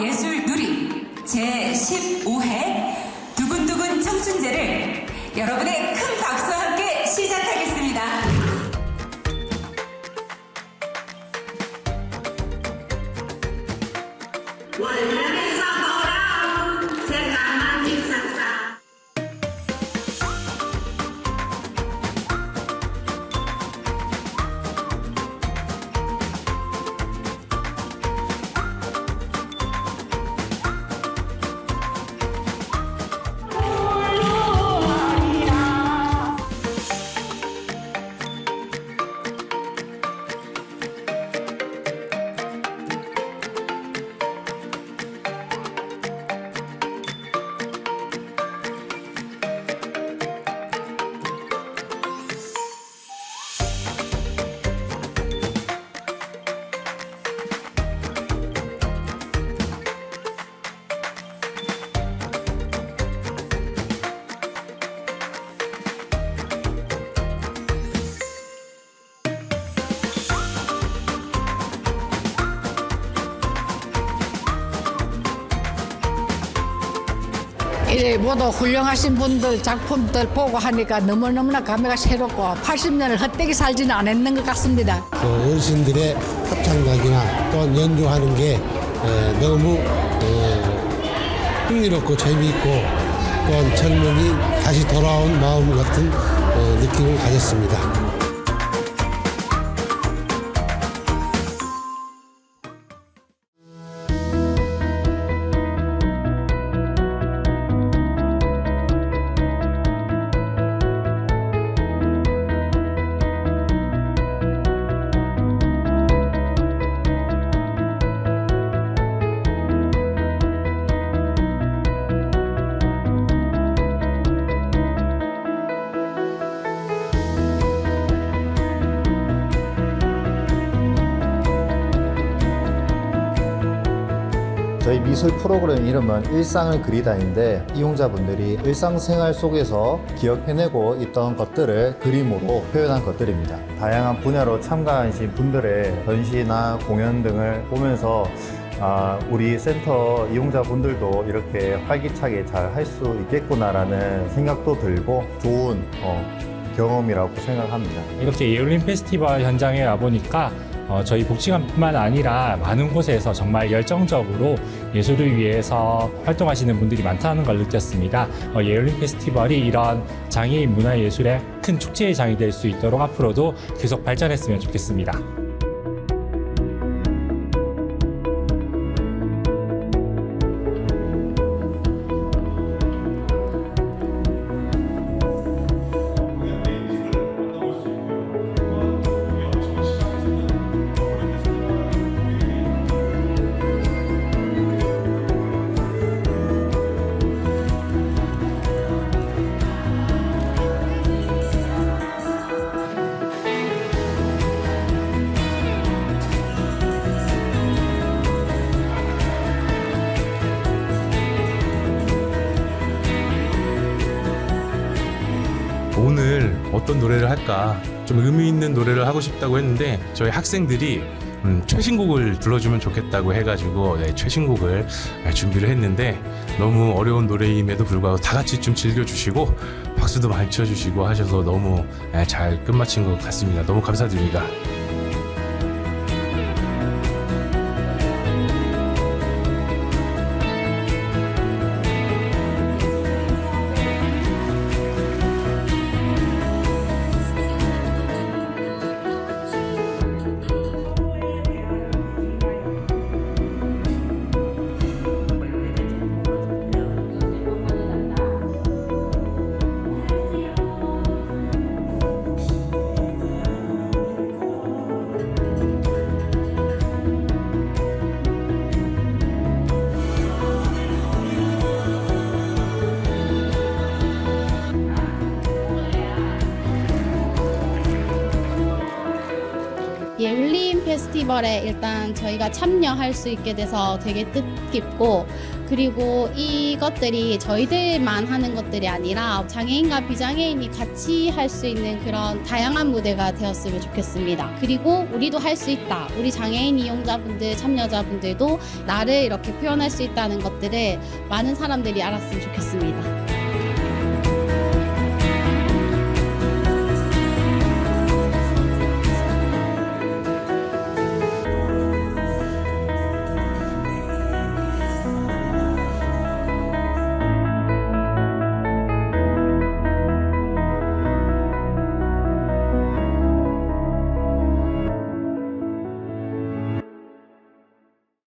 예술 누리 제15회 두근두근 청춘제를 여러분의 큰 박수와 함께 시작하겠습니다. 월남 이 모두 훌륭하신 분들 작품들 보고 하니까 너무너무나 감회가 새롭고 80년을 헛되이 살지는 않았는 것 같습니다. 그 어르신들의 합창각이나 또한 연주하는 게 에, 너무 에, 흥미롭고 재미있고 또한 젊음이 다시 돌아온 마음 같은 어, 느낌을 가졌습니다. 저희 미술 프로그램 이름은 일상을 그리다인데 이용자분들이 일상생활 속에서 기억해내고 있던 것들을 그림으로 표현한 것들입니다. 다양한 분야로 참가하신 분들의 전시나 공연 등을 보면서 아, 우리 센터 이용자분들도 이렇게 활기차게 잘 할 수 있겠구나라는 생각도 들고 좋은 어, 경험이라고 생각합니다. 이렇게 예울린 페스티벌 현장에 와보니까 어, 저희 복지관뿐만 아니라 많은 곳에서 정말 열정적으로 예술을 위해서 활동하시는 분들이 많다는 걸 느꼈습니다. 어, 예울린 페스티벌이 이런 장애인 문화예술의 큰 축제의 장이 될 수 있도록 앞으로도 계속 발전했으면 좋겠습니다. 오늘 어떤 노래를 할까 좀 의미 있는 노래를 하고 싶다고 했는데 저희 학생들이 음, 최신곡을 불러주면 좋겠다고 해가지고 네, 최신곡을 네, 준비를 했는데 너무 어려운 노래임에도 불구하고 다 같이 좀 즐겨주시고 박수도 많이 쳐주시고 하셔서 너무 네, 잘 끝마친 것 같습니다. 너무 감사드립니다. 페스티벌에 일단 저희가 참여할 수 있게 돼서 되게 뜻깊고 그리고 이것들이 저희들만 하는 것들이 아니라 장애인과 비장애인이 같이 할 수 있는 그런 다양한 무대가 되었으면 좋겠습니다. 그리고 우리도 할 수 있다. 우리 장애인 이용자분들, 참여자분들도 나를 이렇게 표현할 수 있다는 것들을 많은 사람들이 알았으면 좋겠습니다.